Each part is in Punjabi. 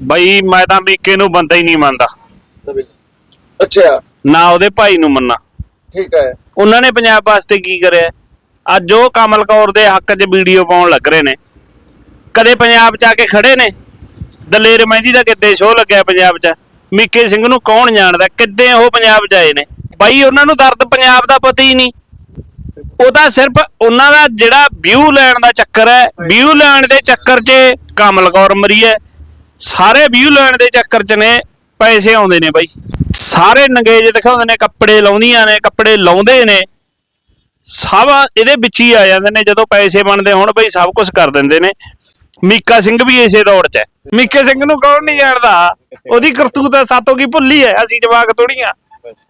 ਬਈ ਮੈਂ ਤਾਂ ਮੀਕੇ ਨੂੰ ਬੰਦਾ ਹੀ ਨਹੀਂ ਮੰਨਦਾ। ਅੱਛਾ। ਨਾ ਉਹਦੇ ਭਾਈ ਨੂੰ ਮੰਨਾ। ਠੀਕ ਹੈ। ਉਹਨਾਂ ਨੇ ਪੰਜਾਬ ਵਾਸਤੇ ਕੀ ਕਰਿਆ? ਅੱਜ ਉਹ ਕਮਲ ਕੌਰ ਦੇ ਹੱਕ 'ਚ ਵੀਡੀਓ ਪਾਉਣ ਲੱਗ ਰਹੇ ਨੇ। ਕਦੇ ਪੰਜਾਬ 'ਚ ਆ ਕੇ ਖੜੇ ਨੇ? ਦਲੇਰ ਮਹਿੰਦੀ ਦਾ ਕਿੱਦੇ ਸ਼ੋਅ ਲੱਗਿਆ ਪੰਜਾਬ 'ਚ? ਮੀਕੇ ਸਿੰਘ ਨੂੰ ਕੌਣ ਜਾਣਦਾ? ਕਿੱਦੇ ਉਹ ਪੰਜਾਬ 'ਚ ਆਏ ਨੇ? ਬਾਈ ਉਹਨਾਂ ਨੂੰ ਦਰਦ ਪੰਜਾਬ ਦਾ ਪਤਾ ਹੀ ਨਹੀਂ। ਉਹ ਤਾਂ ਸਿਰਫ ਉਹਨਾਂ ਦਾ ਜਿਹੜਾ ਵਿਊ ਲੈਣ ਦਾ ਚੱਕਰ ਹੈ। ਵਿਊ ਲੈਣ ਦੇ ਚੱਕਰ 'ਚ ਕਮਲ ਕੌਰ ਮਰੀ ਹੈ। ਸਾਰੇ ਵਿਊ ਲੈਣ ਦੇ ਚੱਕਰ 'ਚ ਨੇ ਪੈਸੇ ਆਉਂਦੇ ਨੇ ਬਾਈ। ਸਾਰੇ ਨੰਗੇਜ ਦਿਖਾਉਂਦੇ ਨੇ ਕੱਪੜੇ ਲਾਉਂਦੀਆਂ ਨੇ ਕੱਪੜੇ ਲਾਉਂਦੇ ਨੇ। ਸਭ ਇਹਦੇ ਵਿੱਚ ਹੀ ਆ ਜਾਂਦੇ ਨੇ ਜਦੋਂ ਪੈਸੇ ਬਣਦੇ ਹੁਣ ਬਈ ਸਭ ਕੁਝ ਕਰ ਦਿੰਦੇ ਨੇ। ਮੀਕਾ ਸਿੰਘ ਵੀ ਇਸੇ ਦੌੜ 'ਚ ਹੈ। ਮੀਕੇ ਸਿੰਘ ਨੂੰ ਕੌਣ ਨਹੀਂ ਜਾਣਦਾ? ਉਹਦੀ ਕਰਤੂਤ ਸਾਤੋਂ ਕੀ ਭੁੱਲੀ ਹੈ ਅਸੀਂ ਜਵਾਕ ਥੋੜੀਆਂ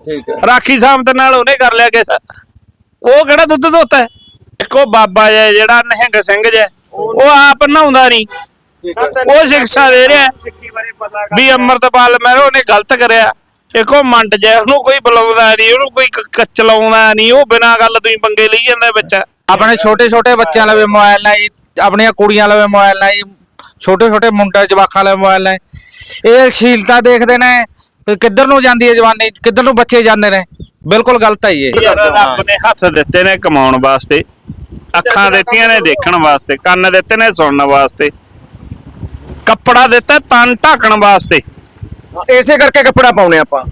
ਠੀਕ ਹੈ। ਰਾਖੀ ਸਾਹਮਤ ਨਾਲ ਉਹਨੇ ਕਰ ਲਿਆ ਕਿਸ। ਉਹ ਕਿਹੜਾ ਦੁੱਧ ਧੋਤਾ ਹੈ? ਇੱਕੋ ਬਾਬਾ ਜਿਹਾ ਜਿਹੜਾ ਨਿਹੰਗ ਸਿੰਘ ਜਿਹਾ। ਉਹ ਆਪ ਨਹਾਉਂਦਾ ਨਹੀਂ। ਉਹ ਸਿੱਖਿਆ ਦੇ ਰਿਹਾ। ਸਿੱਖੀ ਬਾਰੇ ਪਤਾ ਕਰ ਵੀ ਅਮਰਤਪਾਲ ਮਹਿਰੋ ਨੇ ਗਲਤ ਕਰਿਆ। ਇੱਕੋ ਮੰਡ ਜਿਹਾ ਉਹਨੂੰ ਕੋਈ ਬੁਲਾਉਂਦਾ ਨਹੀਂ ਉਹਨੂੰ ਕੋਈ ਕੱਚ ਲਾਉਂਦਾ ਨਹੀਂ ਉਹ ਬਿਨਾਂ ਗੱਲ ਤੋਂ ਹੀ ਪੰਗੇ ਲਈ ਜਾਂਦਾ ਵਿੱਚ। ਆਪਣੇ ਛੋਟੇ ਛੋਟੇ ਬੱਚਿਆਂ ਲਵੇ ਮੋਬਾਈਲ ਨਾਲ ਜੀ ਆਪਣੀਆਂ ਕੁੜੀਆਂ ਲਵੇ ਮੋਬਾਈਲ ਨਾਲ ਜੀ ਛੋਟੇ ਛੋਟੇ ਮੁੰਡੇ ਜਵਾਕਾਂ ਲਵੇ ਮੋਬਾਈਲ ਨਾਲ ਇਹ ਸ਼ੀਲਤਾ ਦੇਖਦੇ ਨੇ ਕਿੱਧਰ ਨੂੰ ਜਾਂਦੀ ਹੈ ਜਵਾਨੀ ਕਿੱਧਰ ਨੂੰ ਬੱਚੇ ਜਾਂਦੇ ਨੇ। ਬਿਲਕੁਲ ਗਲਤ ਹੈ ਜੀ ਇਹ ਰੱਬ ਨੇ ਹੱਥ ਦਿੱਤੇ ਨੇ ਕਮਾਉਣ ਵਾਸਤੇ ਅੱਖਾਂ ਦਿੱਤੀਆਂ ਨੇ ਦੇਖਣ ਵਾਸਤੇ ਕੰਨ ਦਿੱਤੇ ਨੇ ਸੁਣਨ ਵਾਸਤੇ। ਕੱਪੜਾ ਦਿੱਤਾ ਤਨ ਢੱਕਣ ਵਾਸਤੇ। ਇਸੇ ਕਰਕੇ ਕੱਪੜਾ ਪਾਉਨੇ ਆਪਾਂ।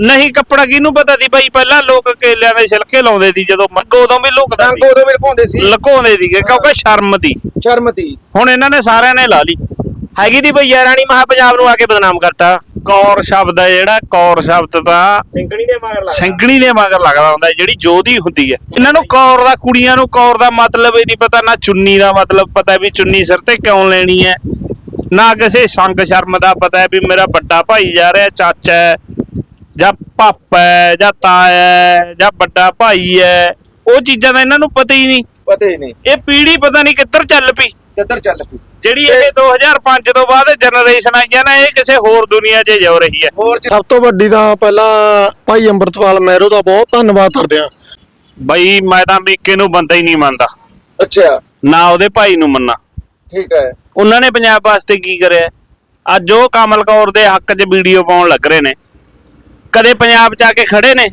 ਨਹੀਂ ਕੱਪੜਾ ਕਿਹਨੂੰ ਪਤਾ ਸੀ ਬਾਈ? ਪਹਿਲਾਂ ਲੋਕ ਕੇਲਿਆਂ ਦੇ ਛਿਲਕੇ ਲਾਉਂਦੇ ਸੀ ਜਦੋਂ ਮੰਗੋ ਉਦੋਂ ਵੀ ਲੁਕਦਾ ਰੰਗ ਉਦੋਂ ਵੀ ਲਗਾਉਂਦੇ ਸੀ। ਲੁਕਾਉਂਦੇ ਸੀਗੇ ਕਿਉਂਕਿ ਸ਼ਰਮ ਦੀ। ਚਰਮਤੀ ਹੁਣ ਇਹਨਾਂ ਨੇ ਸਾਰਿਆਂ ਨੇ ਲਾ ਲਈ। ਹੈਗੀ ਦੀ ਭਈਆ ਰਾਣੀ ਮਹਾ ਪੰਜਾਬ ਨੂੰ ਆ ਕੇ ਬਦਨਾਮ ਕਰਤਾ। ਕੌਰ ਸ਼ਬਦ ਹੈ ਜਿਹੜਾ ਕੌਰ ਸ਼ਬਦ ਤਾਂ ਸਿੰਘਣੀ ਦੇ ਮਗਰ ਸੰਗਣੀ ਦੇ ਮਗਰ ਲੱਗਦਾ ਹੁੰਦਾ ਹੈ, ਜਿਹੜੀ ਜੋਧੀ ਹੁੰਦੀ ਹੈ। ਇਹਨਾਂ ਨੂੰ ਕੌਰ ਦਾ ਕੁੜੀਆਂ ਨੂੰ ਕੌਰ ਦਾ ਮਤਲਬ ਹੀ ਨਹੀਂ ਪਤਾ ਨਾ ਚੁੰਨੀ ਦਾ ਮਤਲਬ ਪਤਾ ਵੀ ਚੁੰਨੀ ਸਿਰ ਤੇ ਕਿਉਂ ਲੈਣੀ ਹੈ। ਨਾ ਕਿਸੇ ਸੰਗ ਸ਼ਰਮ ਦਾ ਪਤਾ ਹੈ ਵੀ ਮੇਰਾ ਵੱਡਾ ਭਾਈ ਜਾ ਰਿਹਾ ਚਾਚਾ ਹੈ ਜਾਂ ਪਾਪਾ ਹੈ ਜਾਂ ਤਾਇਆ ਹੈ ਜਾਂ ਵੱਡਾ ਭਾਈ ਹੈ ਉਹ ਚੀਜ਼ਾਂ ਦਾ ਇਹਨਾਂ ਨੂੰ ਪਤਾ ਹੀ ਨਹੀਂ। ਪਤਾ ਹੀ ਨਹੀਂ। ਇਹ ਪੀੜ੍ਹੀ ਪਤਾ ਨਹੀਂ ਕਿੱਧਰ ਚੱਲ ਪਈ। ਕਿੱਧਰ ਚੱਲ ਪਈ। ਜਿਹੜੀ ਇਹ 2005 ਤੋਂ ਬਾਅਦ ਜਨਰੇਸ਼ਨ ਆਈਆਂ ਨਾ ਇਹ ਕਿਸੇ ਹੋਰ ਦੁਨੀਆ 'ਚ ਜਾ ਰਹੀ ਹੈ। ਹੋਰ ਸਭ ਤੋਂ ਵੱਡੀ ਤਾਂ ਪਹਿਲਾਂ ਭਾਈ ਅੰਮ੍ਰਿਤਪਾਲ ਮਹਿਰੋ ਦਾ ਬਹੁਤ ਧੰਨਵਾਦ ਕਰਦੇ ਆ ਬਈ ਮੈਂ ਤਾਂ ਮੀਕੇ ਨੂੰ ਬੰਦਾ ਹੀ ਨਹੀਂ ਮੰਨਦਾ। ਅੱਛਾ। ਨਾ ਉਹਦੇ ਭਾਈ ਨੂੰ ਮੰਨਾ। ਠੀਕ ਹੈ। ਉਹਨਾਂ ਨੇ ਪੰਜਾਬ ਵਾਸਤੇ ਕੀ ਕਰਿਆ? ਅੱਜ ਉਹ ਕਮਲ ਕੌਰ ਦੇ ਹੱਕ 'ਚ ਵੀਡੀਓ ਪਾਉਣ ਲੱਗ ਰਹੇ ਨੇ। ਕਦੇ ਪੰਜਾਬ 'ਚ ਆ ਕੇ ਖੜੇ ਨੇ?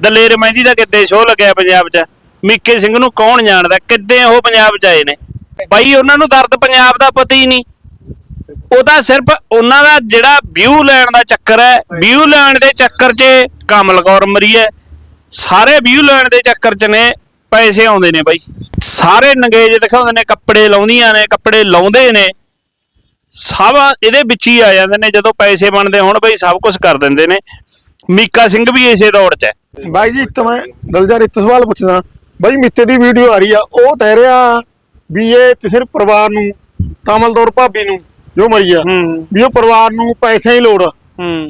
ਦਲੇਰ ਮਹਿੰਦੀ ਦਾ ਕਿੱਦੇ ਸ਼ੋਅ ਲੱਗਿਆ ਪੰਜਾਬ 'ਚ? ਮੀਕੇ ਸਿੰਘ ਨੂੰ ਕੌਣ ਜਾਣਦਾ? ਕਿੱਦੇ ਉਹ ਪੰਜਾਬ 'ਚ ਆਏ ਨੇ? ਬਾਈ, ਉਹਨਾਂ ਨੂੰ ਦਰਦ ਪੰਜਾਬ ਦਾ ਪਤਾ ਹੀ ਨਹੀਂ। ਉਹ ਤਾਂ ਸਿਰਫ ਉਹਨਾਂ ਦਾ ਜਿਹੜਾ ਵਿਊ ਲੈਣ ਦਾ ਚੱਕਰ ਹੈ, ਵਿਊ ਲੈਣ ਦੇ ਚੱਕਰ 'ਚ ਕਮਲ ਕੌਰ ਮਰੀ ਹੈ। ਸਾਰੇ ਵਿਊ ਲੈਣ ਦੇ ਚੱਕਰ 'ਚ ਨੇ। ਪੈਸੇ ਆਉਂਦੇ ਨੇ ਬਾਈ। ਸਾਰੇ ਨੰਗੇਜ ਦਿਖਾਉਂਦੇ ਨੇ ਕੱਪੜੇ ਲਾਉਂਦੀਆਂ ਨੇ ਕੱਪੜੇ ਲਾਉਂਦੇ ਨੇ। ਸਭ ਇਹਦੇ ਵਿੱਚ ਹੀ ਆ ਜਾਂਦੇ ਨੇ ਜਦੋਂ ਪੈਸੇ ਬਣਦੇ ਹੁਣ ਬਈ ਸਭ ਕੁਝ ਕਰ ਦਿੰਦੇ ਨੇ। ਮੀਕਾ ਸਿੰਘ ਵੀ ਇਸੇ ਦੌੜ 'ਚ ਹੈ। ਬਾਈ ਜੀ ਇੱਕ ਮੈਂ ਦਲਜਾਰ ਇੱਕ ਸਵਾਲ ਪੁੱਛਦਾ। ਬਾਈ ਮਿੱਤੇ ਦੀ ਵੀਡੀਓ ਆ ਰਹੀ ਆ ਉਹ ਕਹਿ ਰਿਹਾ ਵੀ ਇਹ ਕਿਸੇ ਪਰਿਵਾਰ ਨੂੰ ਕਮਲਦੌਰ ਭਾਬੀ ਨੂੰ ਜੋ ਮਰੀ ਆ ਵੀ ਉਹ ਪਰਿਵਾਰ ਨੂੰ ਪੈਸੇ ਹੀ ਲੋੜ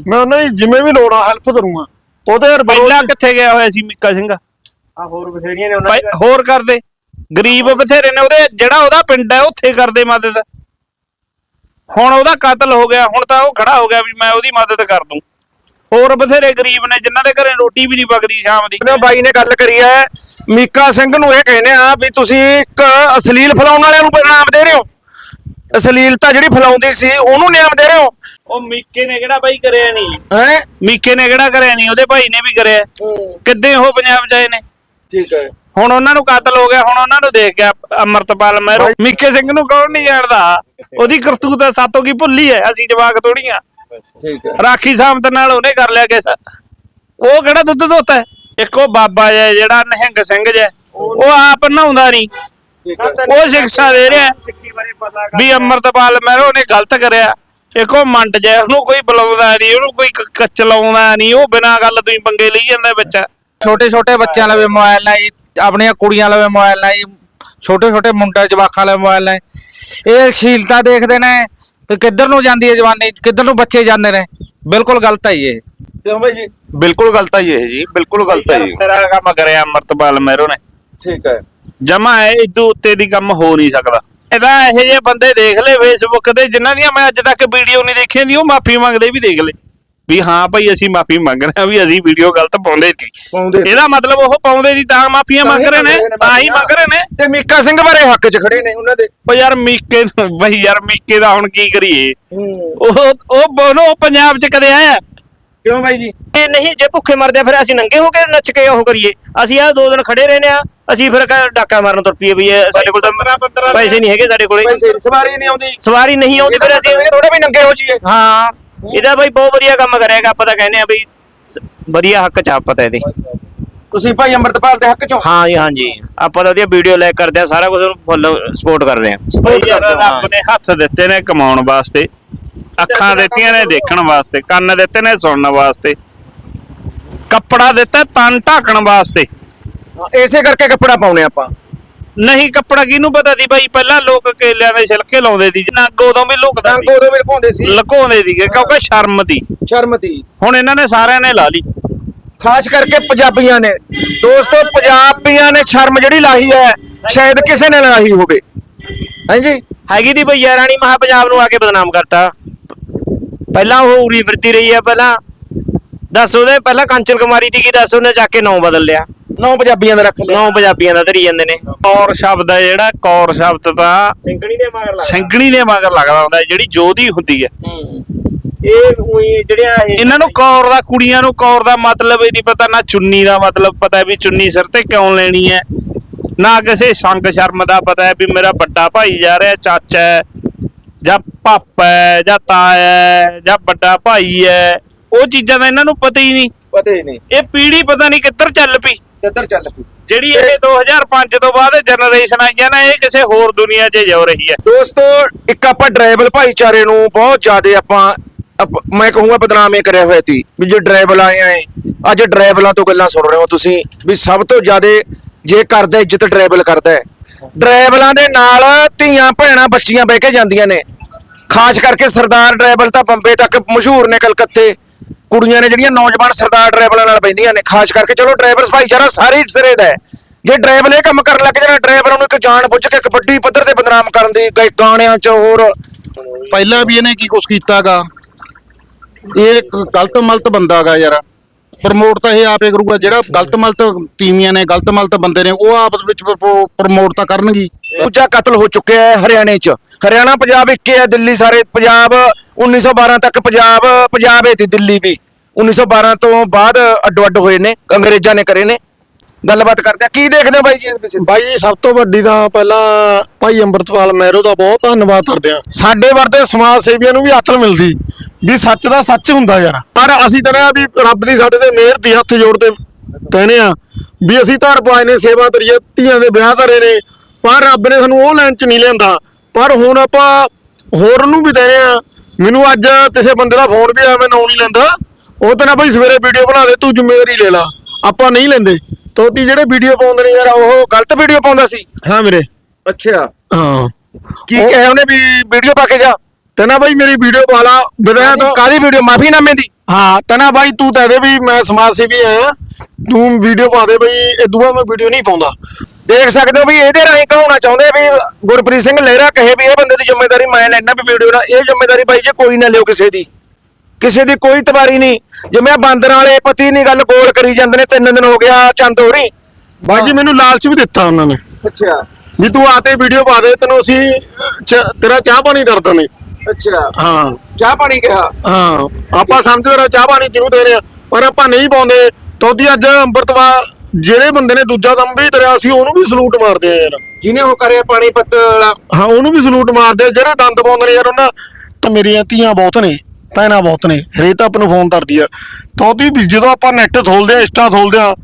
ਮੈਂ ਉਹਨਾਂ ਦੀ ਜਿਵੇਂ ਵੀ ਲੋੜ ਆ ਹੈਲਪ ਕਰੂੰਗਾ ਉਹਦੇ ਪਹਿਲਾਂ ਕਿੱਥੇ ਗਿਆ ਹੋਇਆ ਸੀ ਮੀਕਾ ਸਿੰਘ? ਆ ਹੋਰ ਬਥੇਰੀਆਂ ਨੇ ਉਹਨਾਂ ਭਾਈ ਹੋਰ ਕਰਦੇ। ਗਰੀਬ ਬਥੇਰੇ ਨੇ ਉਹਦੇ ਜਿਹੜਾ ਉਹਦਾ ਪਿੰਡ ਹੈ ਉੱਥੇ ਕਰਦੇ ਮਦਦ। ਹੁਣ ਉਹਦਾ ਕਤਲ ਹੋ ਗਿਆ ਹੁਣ ਤਾਂ ਉਹ ਖੜਾ ਹੋ ਗਿਆ ਵੀ ਮੈਂ ਉਹਦੀ ਮਦਦ ਕਰ ਦੂੰ। ਹੋਰ ਬਥੇਰੇ ਗਰੀਬ ਨੇ ਜਿਨ੍ਹਾਂ ਦੇ ਘਰੇ ਰੋਟੀ ਵੀ ਨਹੀਂ ਪੱਕਦੀ ਸ਼ਾਮ ਦੀ। ਨੇ ਬਾਈ ਨੇ ਗੱਲ ਕਰੀ ਹੈ ਮੀਕਾ ਸਿੰਘ ਨੂੰ ਇਹ ਕਹਿੰਦੇ ਆ ਵੀ ਤੁਸੀਂ ਇੱਕ ਅਸਲੀਲ ਫਲਾਉਣ ਵਾਲਿਆਂ ਨੂੰ ਨਾਮ ਦੇ ਰਹੇ ਹੋ। ਅਸਲੀਲਤਾ ਜਿਹੜੀ ਫਲਾਉਂਦੀ ਸੀ ਉਹਨੂੰ ਨਾਮ ਦੇ ਰਹੇ ਹੋ। ਉਹ ਮੀਕੇ ਨੇ ਕਿਹੜਾ ਬਾਈ ਕਰਿਆ ਨਹੀਂ? ਹੈ? ਮੀਕੇ ਨੇ ਕਿਹੜਾ ਕਰਿਆ ਨਹੀਂ? ਉਹਦੇ ਭਾਈ ਨੇ ਵੀ ਕਰਿਆ। ਕਿੱਦੇ ਉਹ ਪੰਜਾਬ ਆਏ ਨੇ? ਠੀਕ ਹੈ। ਹੁਣ ਉਹਨਾਂ ਨੂੰ ਕਤਲ ਹੋ ਗਿਆ ਹੁਣ ਉਹਨਾਂ ਨੂੰ ਦੇਖ ਗਿਆ ਅਮਰਤਪਾਲ ਮਹਿਰੋ ਮੀਕੇ ਸਿੰਘ ਨੂੰ ਕੌਣ ਨਹੀਂ ਜਾਣਦਾ? ਉਹਦੀ ਕਰਤੂਤ ਸਾਤੋਂ ਕੀ ਭੁੱਲੀ ਹੈ? ਅਸੀਂ ਜਵਾਕ ਥੋੜੀਆਂ ਠੀਕ ਹੈ। ਰਾਖੀ ਸਾਹਮਤ ਨਾਲ ਉਹਨੇ ਕਰ ਲਿਆ ਕਿਸ। ਉਹ ਕਿਹੜਾ ਦੁੱਧ ਧੋਤਾ ਹੈ? ਇੱਕੋ ਬਾਬਾ ਜਿਹਾ ਜਿਹੜਾ ਨਿਹੰਗ ਸਿੰਘ ਜਿਹਾ ਉਹ ਆਪ ਨਹਾਉਂਦਾ ਨਹੀਂ। ਉਹ ਸਿੱਖਿਆ ਦੇ ਰਿਹਾ ਵੀ ਅਮਰਤਪਾਲ ਮਹਿਰੋ ਨੇ ਗਲਤ ਕਰਿਆ। ਇੱਕੋ ਮੰਡ ਜਿਹਾ ਉਹਨੂੰ ਕੋਈ ਬੁਲਾਉਂਦਾ ਨਹੀਂ ਉਹਨੂੰ ਕੋਈ ਕੱਚ ਲਾਉਂਦਾ ਨਹੀਂ। ਉਹ ਬਿਨਾਂ ਗੱਲ ਤੋਂ ਹੀ ਪੰਗੇ ਲਈ ਜਾਂਦਾ ਵਿੱਚ। ਛੋਟੇ ਛੋਟੇ ਬੱਚਿਆਂ ਲਵੇ ਮੋਬਾਈਲ ਨਾਲ ਜੀ ਆਪਣੀਆਂ ਕੁੜੀਆਂ ਲਵੇ ਮੋਬਾਈਲ ਨਾਲ ਜੀ ਛੋਟੇ ਛੋਟੇ ਮੁੰਡੇ ਜਵਾਕਾਂ ਲਵੇ ਮੋਬਾਈਲ ਨਾਲ ਇਹ ਸ਼ੀਲਤਾ ਦੇਖਦੇ ਨੇ ਵੀ ਕਿੱਧਰ ਨੂੰ ਜਾਂਦੀ ਹੈ ਜਵਾਨੀ ਕਿੱਧਰ ਨੂੰ ਬੱਚੇ ਜਾਂਦੇ ਨੇ। ਬਿਲਕੁਲ ਗਲਤ ਹੈ ਜੀ ਇਹ। ਕਿਉਂ ਜੀ? ਬਿਲਕੁਲ ਗਲਤ ਹੈ ਇਹ ਜੀ ਬਿਲਕੁਲ ਗਲਤ ਹੈ ਜੀ। ਸਿਰਾ ਕੰਮ ਕਰਿਆ ਅਮਰਤਪਾਲ ਮਹਿਰੋ ਨੇ। ਠੀਕ ਹੈ। ਜਮਾ ਹੈ ਇਦੋਂ ਉੱਤੇ ਦੀ ਕੰਮ ਹੋ ਨਹੀਂ ਸਕਦਾ। ਇਹਦਾ ਇਹੋ ਜਿਹੇ ਬੰਦੇ ਦੇਖ ਲੈ ਫੇਸਬੁੱਕ ਤੇ ਜਿਨ੍ਹਾਂ ਦੀਆਂ ਮੈਂ ਅੱਜ ਤੱਕ ਵੀਡੀਓ ਨਹੀਂ ਦੇਖੀਆਂ ਦੀ ਉਹ ਮਾਫੀ ਮੰਗਦੇ ਵੀ ਦੇਖ ਲੈ ਵੀ ਹਾਂ ਭਾਈ ਅਸੀਂ ਮਾਫੀ ਮੰਗ ਰਹੇ ਹਾਂ ਵੀ ਅਸੀਂ ਵੀਡੀਓ ਗਲਤ ਪਾਉਂਦੇ ਸੀ। ਪਾਉਂਦੇ ਇਹਦਾ ਮਤਲਬ ਉਹ ਪਾਉਂਦੇ ਸੀ ਤਾਂ ਮਾਫੀਆਂ ਮੰਗ ਰਹੇ ਨੇ ਤਾਂ ਹੀ ਮੰਗ ਰਹੇ ਨੇ। ਤੇ ਮੀਕਾ ਸਿੰਘ ਬਾਰੇ ਹੱਕ 'ਚ ਖੜੇ ਨੇ ਉਹਨਾਂ ਦੇ। ਉਹ ਯਾਰ ਮੀਕੇ ਨੂੰ- ਬਈ ਯਾਰ ਮੀਕੇ ਦਾ ਹੁਣ ਕੀ ਕਰੀਏ? ਉਹ ਉਹ ਬੋਨੋ ਪੰਜਾਬ ਚ ਕਦੇ ਆਇਆ? ਕਿਉਂ ਬਾਈ ਜੀ? ਇਹ ਨਹੀਂ ਜੇ ਭੁੱਖੇ ਮਰਦੇ ਆ, ਫਿਰ ਅਸੀਂ ਨੰਗੇ ਹੋ ਕੇ ਨੱਚ ਕੇ ਉਹ ਕਰੀਏ। ਅਸੀਂ ਆ ਦੋ ਦਿਨ ਖੜੇ ਰਹਿੰਦੇ ਆ ਅਸੀਂ ਫਿਰ ਕ- ਡਾਕਾ ਮਾਰਨ ਤੁਰ ਪਈਏ ਵੀ ਇਹ ਸਾਡੇ ਕੋਲ ਤਾਂ ਪੈਸੇ ਨਹੀਂ ਹੈਗੇ ਸਾਡੇ ਕੋਲੇ। ਪੈਸੇ ਸਵਾਰੀ ਨਹੀਂ ਆਉਂਦੀ। ਸਵਾਰੀ ਨਹੀਂ ਆਉਂਦੀ ਫਿਰ ਅਸੀਂ ਥੋੜੇ ਵੀ ਨੰਗੇ ਹੋ ਜੀਏ ਹਾਂ। ਇਹਦਾ ਬਾਈ ਬਹੁਤ ਵਧੀਆ ਕੰਮ ਕਰੇਗਾ ਆਪਾਂ ਤਾਂ ਕਹਿੰਦੇ ਆ ਬਈ ਸ- ਵਧੀਆ ਹੱਕ ਚ ਆਪਾਂ ਤਾਂ ਇਹਦੇ। ਤੁਸੀਂ ਭਾਈ ਅੰਮ੍ਰਿਤਪਾਲ ਦੇ ਹੱਕ 'ਚੋਂ? ਹਾਂ ਜੀ ਹਾਂ ਜੀ। ਆਪਾਂ ਤਾਂ ਉਹਦੀਆਂ ਵੀਡੀਓ ਲਾਈਕ ਕਰਦੇ ਆ ਸਾਰਾ ਕੁਝ ਉਹਨੂੰ ਫੁੱਲ ਸਪੋਰਟ ਕਰਦੇ ਆ ਬਈ ਯਾਰ ਰੱਬ ਨੇ ਹੱਥ ਦਿੱਤੇ ਨੇ ਕਮਾਉਣ ਵਾਸਤੇ ਅੱਖਾਂ ਦਿੱਤੀਆਂ ਨੇ ਦੇਖਣ ਵਾਸਤੇ ਕੰਨ ਦਿੱਤੇ ਨੇ ਸੁਣਨ ਵਾਸਤੇ ਕੱਪੜਾ ਦਿੱਤਾ ਤਨ ਢਾਕਣ ਵਾਸਤੇ। ਇਸੇ ਕਰਕੇ ਕੱਪੜਾ ਪਾਉਨੇ ਆਪਾਂ। ਨਹੀਂ ਕੱਪੜਾ ਕਿਹਨੂੰ ਪਤਾ ਸੀ ਬਾਈ? ਪਹਿਲਾਂ ਲੋਕ ਕੇਲਿਆਂ ਦੇ ਛਿਲਕੇ ਲਾਉਂਦੇ ਸੀ ਨੰਗ ਉਦੋਂ ਵੀ ਲੁਕਦਾ ਸੀ। ਉਦੋਂ ਵੀ ਪਾਉਂਦੇ ਸੀ। ਲੁਕਾਉਂਦੇ ਸੀਗੇ ਕਿਉਂਕਿ ਸ਼ਰਮ ਦੀ। ਸ਼ਰਮ ਦੀ। ਹੁਣ ਇਹਨਾਂ ਨੇ ਸਾਰਿਆਂ ਨੇ ਲਾ ਲਈ। ਖਾਸ ਕਰਕੇ ਪੰਜਾਬੀਆਂ ਨੇ। ਦੋਸਤੋ ਪੰਜਾਬੀਆਂ ਨੇ ਸ਼ਰਮ ਜਿਹੜੀ ਲਾਹੀ ਹੈ ਸ਼ਾਇਦ ਕਿਸੇ ਨੇ ਲਾਹੀ ਹੋਵੇ। ਹਾਂਜੀ ਹੈਗੀ ਦੀ ਭਈਆ ਰਾਣੀ ਮਹਾ ਪੰਜਾਬ ਨੂੰ ਆ ਕੇ ਬਦਨਾਮ ਕਰਤਾ। ਪਹਿਲਾਂ ਉਹ ਉਰੀ ਫਿਰਤੀ ਰਹੀ ਆ ਪਹਿਲਾਂ। ਦੱਸ ਉਹਦੇ ਪਹਿਲਾਂ ਕਾਂਚਨ ਕੁਮਾਰੀ ਦੀ ਕੀ ਦੱਸ ਉਹਨੇ ਜਾ ਕੇ ਨਾਂ ਬਦਲ ਲਿਆ। ਨੌ ਪੰਜਾਬੀਆਂ ਦਾ ਰੱਖ ਲਿਆ। ਨਾਂ ਪੰਜਾਬੀਆਂ ਦਾ ਧਰੀ ਜਾਂਦੇ ਨੇ। ਕੌਰ ਸ਼ਬਦ ਹੈ ਜਿਹੜਾ ਕੌਰ ਸ਼ਬਦ ਤਾਂ ਸਿੰਘਣੀ ਦੇ ਮਗਰ ਸਿੰਘਣੀ ਦੇ ਮਗਰ ਲੱਗਦਾ ਹੁੰਦਾ ਹੈ, ਜਿਹੜੀ ਜੋਧੀ ਹੁੰਦੀ ਹੈ। ਇਹ ਉਹੀ ਜਿਹੜਿਆ ਇਹ ਇਹਨਾਂ ਨੂੰ ਕੌਰ ਦਾ ਕੁੜੀਆਂ ਨੂੰ ਕੌਰ ਦਾ ਮਤਲਬ ਹੀ ਨਹੀਂ ਪਤਾ ਨਾ ਚੁੰਨੀ ਦਾ ਮਤਲਬ ਪਤਾ ਵੀ ਚੁੰਨੀ ਸਿਰ ਤੇ ਕਿਉਂ ਲੈਣੀ ਹੈ। ਨਾ ਕਿਸੇ ਸੰਗ ਸ਼ਰਮ ਦਾ ਪਤਾ ਹੈ ਵੀ ਮੇਰਾ ਵੱਡਾ ਭਾਈ ਜਾ ਰਿਹਾ ਚਾਚਾ ਹੈ ਜਾਂ ਪਾਪਾ ਹੈ ਜਾਂ ਤਾਇਆ ਹੈ ਜਾਂ ਵੱਡਾ ਭਾਈ ਹੈ। ਉਹ ਚੀਜ਼ਾਂ ਦਾ ਇਹਨਾਂ ਨੂੰ ਪਤਾ ਹੀ ਨਹੀਂ। ਪਤਾ ਹੀ ਨਹੀਂ। ਇਹ ਪੀੜ੍ਹੀ ਪਤਾ ਨਹੀਂ ਕਿੱਧਰ ਚੱਲ ਪਈ। ਕਿੱਧਰ ਚੱਲ ਪਈ ਜਿਹੜੀ ਇਹ 2005 ਤੋਂ ਬਾਅਦ ਜਨਰੇਸ਼ਨ ਆਈਆਂ ਨਾ ਇਹ ਕਿਸੇ ਹੋਰ ਦੁਨੀਆ 'ਚ ਜਾ ਰਹੀ ਹੈ। ਦੋਸਤੋ ਇੱਕ ਆਪਾਂ ਡਰਾਈਵਲ ਭਾਈਚਾਰੇ ਨੂੰ ਬਹੁਤ ਜ਼ਿਆਦਾ ਆਪਾਂ ਮੈਂ ਕਹੂੰਗਾ ਬਦਨਾਮ ਕਰਿਆ ਹੋਇਆ ਸੀ ਵੀ ਜੇ ਡਰਾਈਵਲ ਆਏ ਆਏ ਅੱਜ ਡਰਾਈਵਲਾਂ ਤੋਂ ਗੱਲਾਂ ਸੁਣ ਰਹੇ ਹੋ ਤੁਸੀਂ ਵੀ ਸਭ ਤੋਂ ਜ਼ਿਆਦਾ ਜੇ ਕਰਦਾ ਇੱਜ਼ਤ ਡਰਾਈਵਲ ਕਰਦਾ ਡਰਾਈਵਲਾਂ ਦੇ ਨਾਲ ਧੀਆਂ ਭੈਣਾਂ ਬੱਚੀਆਂ ਬਹਿ ਕੇ ਜਾਂਦੀਆਂ ਨੇ। ਖਾਸ ਕਰਕੇ ਸਰਦਾਰ ਡਰਾਈਵਲ ਤਾਂ ਬੰਬੇ ਤੱਕ ਮਸ਼ਹੂਰ ਨੇ ਕਲਕੱਤੇ। ਕੁੜੀਆਂ ਨੇ ਜਿਹੜੀਆਂ ਨੌਜਵਾਨ ਸਰਦਾਰ ਡਰਾਈਵਲਾਂ ਨਾਲ ਬੈਂਦੀਆਂ ਨੇ ਖਾਸ ਕਰਕੇ ਚਲੋ ਡਰਾਈਵਰਸ ਭਾਈਚਾਰਾ ਸਾਰੇ ਸਿਰੇ ਦਾ ਹੈ। ਜੇ ਡਰਾਈਵਰ ਇਹ ਕੰਮ ਕਰਨ ਲੱਗ ਜਾਣਾ ਡਰਾਈਵਰਾਂ ਨੂੰ ਇੱਕ ਜਾਣ ਬੁੱਝ ਕੇ ਇੱਕ ਵੱਡੀ ਪੱਧਰ ਤੇ ਬਦਨਾਮ ਕਰਨ ਦੀ ਗਾਣਿਆਂ 'ਚ ਹੋਰ ਪਹਿਲਾਂ ਵੀ ਇਹਨੇ ਕੀ ਕੁਛ ਕੀਤਾਗਾ? ਇਹ ਇੱਕ ਗਲਤ ਮਲਤ ਬੰਦਾਗਾ ਯਾਰ। ਪ੍ਰਮੋਟ ਤਾਂ ਇਹ ਆਪੇ ਕਰੂਗਾ ਜਿਹੜਾ ਗਲਤ ਮਲਤ ਟੀਮੀਆਂ ਨੇ ਗਲਤ ਮਲਤ ਬੰਦੇ ਨੇ ਉਹ ਆਪਸ ਵਿੱਚ ਪ੍ਰਮੋਟ ਤਾਂ ਕਰਨਗੀ। ਦੂਜਾ ਕਤਲ ਹੋ ਚੁੱਕਿਆ ਹੈ ਹਰਿਆਣੇ 'ਚ। ਹਰਿਆਣਾ ਪੰਜਾਬ ਇੱਕ ਹੈ ਦਿੱਲੀ ਸਾਰੇ ਪੰਜਾਬ 1912 ਤੱਕ ਪੰਜਾਬ ਪੰਜਾਬ ਹੀ ਸੀ ਦਿੱਲੀ ਵੀ। 1912 ਤੋਂ ਬਾਅਦ ਅੱਡੋ ਅੱਡ ਹੋਏ ਨੇ ਅੰਗਰੇਜ਼ਾਂ ਨੇ ਕਰੇ ਨੇ। ਗੱਲਬਾਤ ਕਰਦੇ ਆ ਕੀ ਦੇਖਦੇ ਹੋ ਬਾਈ ਜੀ ਇਸ ਵਿਸ਼ੇ ਬਾਈ ਜੀ, ਸਭ ਤੋਂ ਵੱਡੀ ਤਾਂ ਪਹਿਲਾਂ ਭਾਈ ਅੰਮ੍ਰਿਤਪਾਲ ਮਹਿਰੋ ਦਾ ਬਹੁਤ ਧੰਨਵਾਦ ਕਰਦੇ ਆ ਸਾਡੇ ਵਰਗੇ ਸਮਾਜ ਸੇਵੀਆਂ ਨੂੰ ਵੀ ਅਕਲ ਮਿਲਦੀ ਵੀ ਸੱਚ ਦਾ ਸੱਚ ਹੁੰਦਾ ਯਾਰ। ਪਰ ਅਸੀਂ ਤਾਂ ਨਾ ਵੀ ਰੱਬ ਦੀ ਸਾਡੇ ਤੇ ਮਿਹਰ ਦੀ ਹੱਥ ਜੋੜ ਤੇ ਕਹਿੰਦੇ ਆ ਵੀ ਅਸੀਂ ਧਰ ਪਾਏ ਨੇ ਸੇਵਾ ਕਰੀਏ ਧੀਆਂ ਦੇ ਵਿਆਹ ਧਰੇ ਨੇ। ਪਰ ਰੱਬ ਨੇ ਸਾਨੂੰ ਉਹ ਲਾਈਨ 'ਚ ਨਹੀਂ ਲਿਆਂਦਾ। ਪਰ ਹੁਣ ਆਪਾਂ ਹੋਰ ਨੂੰ ਵੀ ਦੇਣੇ ਆ ਮੈਨੂੰ ਅੱਜ ਕਿਸੇ ਬੰਦੇ ਦਾ ਫੋਨ ਵੀ ਆਇਆ ਮੈਂ ਨਾਂ ਨਹੀਂ ਲੈਂਦਾ। ਉਹ ਤਾਂ ਨਾ ਭਾਈ ਸਵੇਰੇ ਵੀਡੀਓ ਬਣਾ ਦੇ ਤੂੰ ਜ਼ਿੰਮੇਵਾਰੀ ਲੈ ਲਾ। ਆਪਾਂ ਨਹੀਂ ਲੈਂਦੇ। ਤੋਤੀ ਜਿਹੜੇ ਵੀਡੀਓ ਪਾਉਂਦੇ ਨੇ ਯਾਰ ਉਹ ਗਲਤ ਵੀਡੀਓ ਪਾਉਂਦਾ ਸੀ। ਹਾਂ ਵੀਰੇ। ਅੱਛਾ। ਹਾਂ। ਕੀ ਕਹੇ ਉਹਨੇ ਵੀ ਵੀਡੀਓ ਪਾ ਕੇ ਜਾ? ਤੇ ਨਾ ਬਾਈ ਮੇਰੀ ਵੀਡੀਓ ਪਾ ਲਾ। ਵਿਦਿਆ ਤੋਂ ਕਾਦੀ ਵੀਡੀਓ ਮਾਫੀਨਾਮੇ ਦੀ। ਹਾਂ। ਤੇ ਨਾ ਬਾਈ ਤੂੰ ਤਾਂ ਦੇ ਵੀ ਮੈਂ ਸਮਾਜ ਸੇਵੀ ਆ। ਤੂੰ ਵੀਡੀਓ ਪਾ ਦੇ ਬਈ ਇਹ ਦੂਆ ਮੈਂ ਵੀਡੀਓ ਨਹੀਂ ਪਾਉਂਦਾ। ਦੇਖ ਸਕਦੇ ਹੋ ਵੀ ਇਹਦੇ ਰਾਹੀਂ ਕਹਾਉਣਾ ਚਾਹੁੰਦੇ ਵੀ ਗੁਰਪ੍ਰੀਤ ਸਿੰਘ ਲਹਿਰਾ ਕਹੇ ਵੀ ਇਹ ਬੰਦੇ ਦੀ ਜ਼ਿੰਮੇਵਾਰੀ ਮੈਂ ਲੈਣਾ ਵੀ ਵੀਡੀਓ ਦਾ ਇਹ ਜ਼ਿੰਮੇਵਾਰੀ ਬਾਈ ਜੇ ਕੋਈ ਨਾ ਲਿਓ ਕਿਸੇ ਦੀ। ਕਿਸੇ ਦੀ ਕੋਈ ਤਵਾਰੀ ਨਹੀਂ। ਜਿਵੇਂ ਬਾਂਦਰਾਂ ਵਾਲੇ ਪਤੀ ਨਹੀਂ ਗੱਲ ਗੋਲ ਕਰੀ ਜਾਂਦੇ ਨੇ ਤਿੰਨ ਦਿਨ ਹੋ ਗਿਆ ਚੰਦ ਹੋਰੀ। ਬਾਈ ਜੀ ਮੈਨੂੰ ਲਾਲਚ ਵੀ ਦਿੱਤਾ ਉਹਨਾਂ ਨੇ। ਅੱਛਾ। ਵੀ ਤੂੰ ਆ ਤੇ ਵੀਡੀਓ ਪਾ ਦੇ ਤੈਨੂੰ ਅਸੀਂ ਚ- ਤੇਰਾ ਚਾਹ ਪਾਣੀ ਕਰ ਦਾਂਗੇ ਅੱਛਾ। ਹਾਂ। ਚਾਹ ਪਾਣੀ ਕਿਹਾ? ਹਾਂ। ਆਪਾਂ ਸਮਝਦੇ ਚਾਹ ਪਾਣੀ ਜਿਹਨੂੰ ਦੇ ਰਹੇ ਆ ਪਰ ਆਪਾਂ ਨਹੀਂ ਪਾਉਂਦੇ। ਤੋਦੀ ਅੱਜ ਅੰਮ੍ਰਿਤਵਾ ਜਿਹੜੇ ਬੰਦੇ ਨੇ ਦੂਜਾ ਕੰਮ ਵੀ ਕਰਿਆ ਸੀ ਉਹਨੂੰ ਵੀ ਸਲੂਟ ਮਾਰਦੇ ਆ ਯਾਰ। ਜਿਹਨੇ ਉਹ ਕਰਿਆ ਪਾਣੀ ਪੱਤ ਵਾਲਾ। ਹਾਂ ਉਹਨੂੰ ਵੀ ਸਲੂਟ ਮਾਰਦੇ ਆ। ਜਿਹੜੇ ਦੰਦ ਪਾਉਂਦੇ ਨੇ ਯਾਰ ਉਹਨਾਂ ਤਾਂ ਮੇਰੀਆਂ ਧੀਆਂ ਬਹੁਤ ਨੇ ਭੈਣਾਂ ਬਹੁਤ ਨੇ ਹਰੇਕ ਤਾਂ ਆਪ ਨੂੰ ਫੋਨ ਕਰਦੀ ਆ। ਤਾਂ ਉਹਦੀ ਵੀ ਜਦੋਂ ਆਪਾਂ ਨੈਟ ਖੋਲਦੇ ਆ ਇੰਸਟਾ ਖੋਲਦੇ ਆ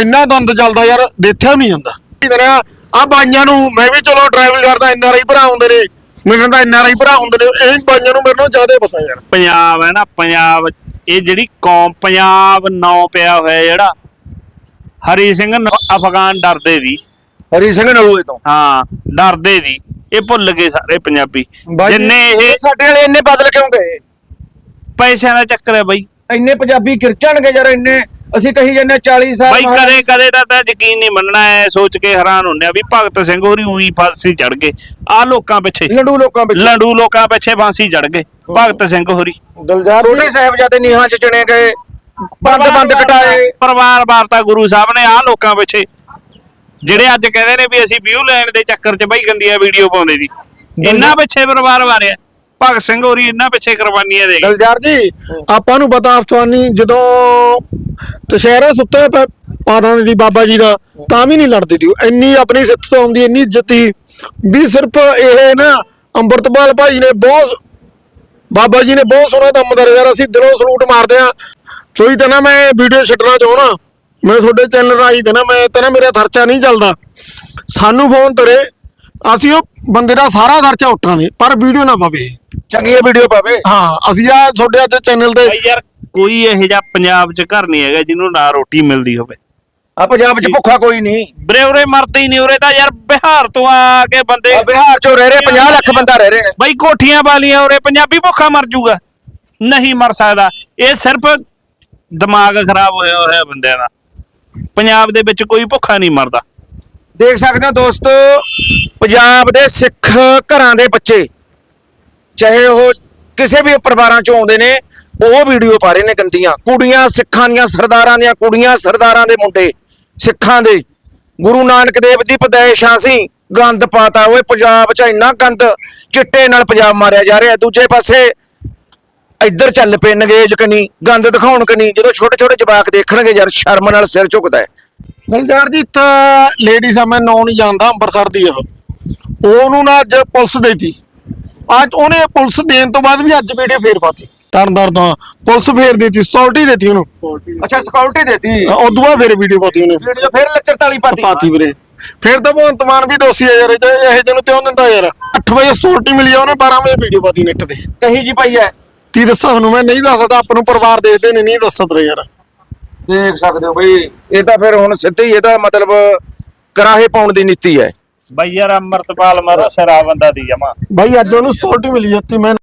ਇੰਨਾ ਦੰਦ ਚੱਲਦਾ ਯਾਰ ਦੇਖਿਆ ਵੀ ਨਹੀਂ ਜਾਂਦਾ। ਕੀ ਕਰਿਆ? ਆ ਬਾਈਆਂ ਨੂੰ ਮੈਂ ਵੀ ਚਲੋ ਡਰਾਈਵਿੰਗ ਕਰਦਾ ਐਨ ਆਰ ਆਈ ਭਰਾ ਹੁੰਦੇ ਨੇ ਮੇਰੇ ਤਾਂ ਐਨ ਆਰ ਆਈ ਭਰਾ ਹੁੰਦੇ ਨੇ ਇਹ ਬਾਈਆਂ ਨੂੰ ਮੇਰੇ ਨਾਲੋਂ ਜ਼ਿਆਦਾ ਪਤਾ ਯਾਰ। ਪੰਜਾਬ ਹੈ ਨਾ ਪੰਜਾਬ ਇਹ ਜਿਹੜੀ ਕੌਮ ਪੰਜਾਬ ਨਾਂ ਪਿਆ ਹੋਇਆ ਜਿਹੜਾ ਹਰੀ ਸਿੰਘ ਨ- ਅਫਗਾਨ ਡਰਦੇ ਦੀ। ਹਰੀ ਸਿੰਘ ਨਲੂਏ ਤੋਂ। ਹਾਂ ਡਰਦੇ ਦੀ। ਇਹ ਭੁੱਲ ਗਏ ਸਾਰੇ ਪੰਜਾਬੀ। ਬਾਈ ਜੀ, ਜਿੰਨੇ ਇਹ ਸਾਡੇ ਵਾਲੇ ਇੰਨੇ ਬਦਲ ਕਿਉਂ ਗਏ? ਪੈਸਿਆਂ ਦਾ ਚੱਕਰ ਹੈ ਬਾਈ। ਇੰਨੇ ਪੰਜਾਬੀ ਕਿਰਚਣਗੇ ਯਾਰ ਇੰਨੇ ਅਸੀਂ ਕਹੀ ਜਾਂਦੇ ਹਾਂ 40 ਸਾਲ ਬਾਈ ਮਹਾਰਾਜ- ਕਦੇ ਕਦੇ ਦਾ ਤਾਂ ਯਕੀਨ ਨਹੀਂ ਮੰਨਣਾ ਐ ਸੋਚ ਕੇ ਹੈਰਾਨ ਹੁੰਨੇ ਆ ਵੀ ਭਗਤ ਸਿੰਘ ਹੋਰੀ ਉਹੀ ਫਾਂਸੀ ਚੜ ਗਏ। ਆ ਲੋਕਾਂ ਪਿੱਛੇ। ਲੰਡੂ ਲੋਕਾਂ ਵਿੱਚ ਲੰਡੂ ਲੋਕਾਂ ਪਿੱਛੇ ਫਾਂਸੀ ਚੜ ਗਏ ਭਗਤ ਸਿੰਘ ਹੋਰੀ। ਦਲਜਾਰ ਛੋਟੇ ਸਾਹਿਬਜ਼ਾਦੇ ਨੀਹਾਂ 'ਚ ਚਣੇ ਗਏ। ਬੰਦ ਬੰਦ ਕਟਾਏ। ਪਰਿਵਾਰ ਵਾਰਤਾ ਗੁਰੂ ਸਾਹਿਬ ਨੇ ਆ ਲੋਕਾਂ ਪਿੱਛੇ। ਜਿਹੜੇ ਅੱਜ ਕਹਿੰਦੇ ਨੇ ਵੀ ਅਸੀਂ ਵਿਊ ਲੈਣ ਦੇ ਚੱਕਰ 'ਚ ਬਈ ਗੰਦੀਆਂ ਵੀਡੀਓ ਪਾਉਂਦੇ ਦੀ ਇੰਨਾ ਪਿੱਛੇ ਪਰਿਵਾਰ ਵਾਰਿਆ। ਭਗਤ ਸਿੰਘ ਹੋਰੀ ਇੰਨਾ ਪਿੱਛੇ ਕੁਰਬਾਨੀਆਂ ਦੇ ਗਏ। ਦਲਜਾਰ ਜੀ ਆਪਾਂ ਨੂੰ ਪਤਾ ਅਫਸਵਾਨੀ ਜਦੋਂ ਦੁਸ਼ਹਿਰਾ ਸੁੱਤੇ ਪਏ ਪਾਦਾਂ ਦੀ ਬਾਬਾ ਜੀ ਦਾ ਤਾਂ ਵੀ ਨਹੀਂ ਲੜਦੀ ਸੀ। ਇੰਨੀ ਆਪਣੀ ਸਿੱਤ ਤੋਂ ਆਉਂਦੀ ਇੰਨੀ ਇੱਜ਼ਤ ਵੀ ਸਿਰਫ ਇਹ ਨਾ ਅੰਮ੍ਰਿਤਪਾਲ ਭਾਈ ਨੇ ਬਹੁਤ ਬਾਬਾ ਜੀ ਨੇ ਬਹੁਤ ਸੋਹਣਾ ਕੰਮ ਕਰਿਆ ਯਾਰ ਅਸੀਂ ਦਿਲੋਂ ਸਲੂਟ ਮਾਰਦੇ ਆ ਸੋਈ ਤਾਂ ਨਾ ਮੈਂ ਵੀਡੀਓ ਛੱਡਣਾ ਚਾਹਣਾ ਮੈਂ ਤੁਹਾਡੇ ਚੈਨਲ ਰਾਹੀਂ ਤੇ ਨਾ ਮੈਂ ਤੇ ਨਾ ਮੇਰਾ ਖਰਚਾ ਨਹੀਂ ਚੱਲਦਾ। ਸਾਨੂੰ ਫੋਨ ਕਰੇ ਅਸੀਂ ਉਹ ਬੰਦੇ ਦਾ ਸਾਰਾ ਖਰਚਾ ਉਠਾਂਗੇ ਪਰ ਵੀਡੀਓ ਨਾ ਪਵੇ। ਚੰਗੀ ਵੀਡੀਓ ਪਾਵੇ। ਹਾਂ ਅਸੀਂ ਆ ਤੁਹਾਡੇ ਅੱਜ ਚੈਨਲ ਤੇ ਬਈ ਯਾਰ ਕੋਈ ਇਹੋ ਜਿਹਾ ਪੰਜਾਬ 'ਚ ਘਰ ਨਹੀਂ ਹੈਗਾ ਜਿਹਨੂੰ ਨਾ ਰੋਟੀ ਮਿਲਦੀ ਹੋਵੇ। ਆ ਪੰਜਾਬ 'ਚ ਭੁੱਖਾ ਕੋਈ ਨਹੀਂ। ਬਰੇ ਉਰੇ ਮਰਦੇ ਹੀ ਨਹੀਂ ਉਰੇ ਤਾਂ ਯਾਰ ਬਿਹਾਰ ਤੋਂ ਆ ਕੇ ਬੰਦੇ ਆ ਬਿਹਾਰ 'ਚੋਂ ਰਹਿ ਰਹੇ 50 ਲੱਖ ਬੰਦਾ ਰਹਿ ਰਿਹਾ ਬਈ ਕੋਠੀਆਂ ਵਾਲੀਆਂ ਉਰੇ ਪੰਜਾਬੀ ਭੁੱਖਾ ਮਰ ਜੂਗਾ। ਨਹੀਂ ਮਰ ਸਕਦਾ। ਇਹ ਸਿਰਫ ਦਿਮਾਗ ਖਰਾਬ ਹੋਇਆ ਹੋਇਆ ਬੰਦਿਆਂ ਦਾ। ਪੰਜਾਬ ਦੇ ਵਿੱਚ ਕੋਈ ਭੁੱਖਾ ਨਹੀਂ ਮਰਦਾ। ਦੇਖ ਸਕਦੇ ਹੋ ਦੋਸਤੋ, ਪੰਜਾਬ ਦੇ ਸਿੱਖ ਘਰਾਂ ਦੇ ਬੱਚੇ, ਚਾਹੇ ਉਹ ਕਿਸੇ ਵੀ ਪਰਿਵਾਰਾਂ ਚੋਂ ਆਉਂਦੇ ਨੇ, ਉਹ ਵੀਡੀਓ ਪਾ ਰਹੇ ਨੇ ਗੰਦੀਆਂ। ਕੁੜੀਆਂ ਸਿੱਖਾਂ ਦੀਆਂ, ਸਰਦਾਰਾਂ ਦੀਆਂ, ਕੁੜੀਆਂ ਸਰਦਾਰਾਂ ਦੇ ਮੁੰਡੇ, ਸਿੱਖਾਂ ਦੇ। ਗੁਰੂ ਨਾਨਕ ਦੇਵ ਦੀ ਪਦੈਸ਼ਾਂ ਸੀ ਗੰਦ ਪਾਤਾ ਓਏ ਪੰਜਾਬ 'ਚ ਇੰਨਾ ਗੰਦ, ਚਿੱਟੇ ਨਾਲ ਪੰਜਾਬ ਮਾਰਿਆ ਜਾ ਰਿਹਾ। ਦੂਜੇ ਪਾਸੇ ਇੱਧਰ ਚੱਲ ਪਏ ਨਗੇਜ ਕਨੀ ਗੰਦ ਦਿਖਾਉਣ ਕਨੀ ਜਦੋਂ ਛੋਟੇ ਛੋਟੇ ਜਵਾਕ ਦੇਖਣਗੇ ਯਾਰ ਸ਼ਰਮ ਨਾਲ ਸਿਰ ਝੁਕਦਾ ਹੈ। ਦਲਜਾਰ ਜੀ ਤਾਂ ਲੇਡੀਜ਼ ਆ ਮੈਂ ਨਾਂ ਨਹੀਂ ਜਾਣਦਾ ਅੰਮ੍ਰਿਤਸਰ ਦੀ ਉਹ। ਉਹਨੂੰ ਨਾ ਅੱਜ ਪੁਲਿਸ ਦੇਤੀ। ਅੱਜ ਉਹਨੇ ਪੁਲਿਸ ਦੇਣ ਤੋਂ ਬਾਅਦ ਵੀ ਅੱਜ ਵੀਡੀਓ ਫੇਰ ਪਾਤੀ ਤਰਨਦਾਰ ਤੋਂ ਪੁਲਿਸ ਫੇਰ ਦੇਤੀ ਸਕਿਉਰਟੀ ਦੇਤੀ ਉਹਨੂੰ। ਅੱਛਾ ਸਿਕਿਉਰਿਟੀ ਦੇਤੀ। ਉਦੋਂ ਬਾਅਦ ਫੇਰ ਵੀਡੀਓ ਪਾਤੀ ਉਹਨੇ। ਵੀਡੀਓ ਫਿਰ ਲੱਚਰ ਤਾਲੀ ਪਾਤੀ। ਪਾਤੀ ਵੀਰੇ। ਫੇਰ ਤਾਂ ਭਗਵੰਤ ਮਾਨ ਵੀ ਦੋਸ਼ੀ ਆ ਯਾਰ ਇਹ ਤੇ ਜਿਹਨੂੰ ਤੇ ਉਹ ਦਿੰਦਾ ਯਾਰ। 8 ਵਜੇ ਸਕਿਉਰਟੀ ਮਿਲੀ ਆ ਉਹਨੇ 12 ਵਜੇ ਵੀਡੀਓ ਪਾਤੀ ਨੈਟ ਤੇ। ਕਹੀ ਜੀ ਭਾਈ ਹੈ। ਕੀ ਦੱਸਾਂ ਤੁਹਾਨੂੰ? ਮੈਂ ਨਹੀਂ ਦੱਸਦਾ ਆਪਾਂ ਨੂੰ ਪਰਿਵਾਰ ਦੇਖਦੇ ਨੇ ਨਹੀਂ ਦੱਸ ਸਕਦੇ ਯਾਰ। ਦੇਖ ਸਕਦੇ ਹੋ ਬਈ ਇਹ ਤਾਂ ਫਿਰ ਹੁਣ ਸਿੱਧੇ ਹੀ ਇਹਦਾ ਮਤਲਬ ਕਰਾਹੇ ਪਾਉਣ ਦੀ ਨੀਤੀ ਹੈ। ਬਈ ਯਾਰ ਅੰਮ੍ਰਿਤਪਾਲ ਮਰ ਸਰਾ ਬੰਦਾ ਦੀ ਜਮਾ। ਬਾਈ ਅੱਜ ਉਹਨੂੰ ਸਕਿਉਰਟੀ ਮਿਲੀ ਜਾਂਦੀ ਮੈਂ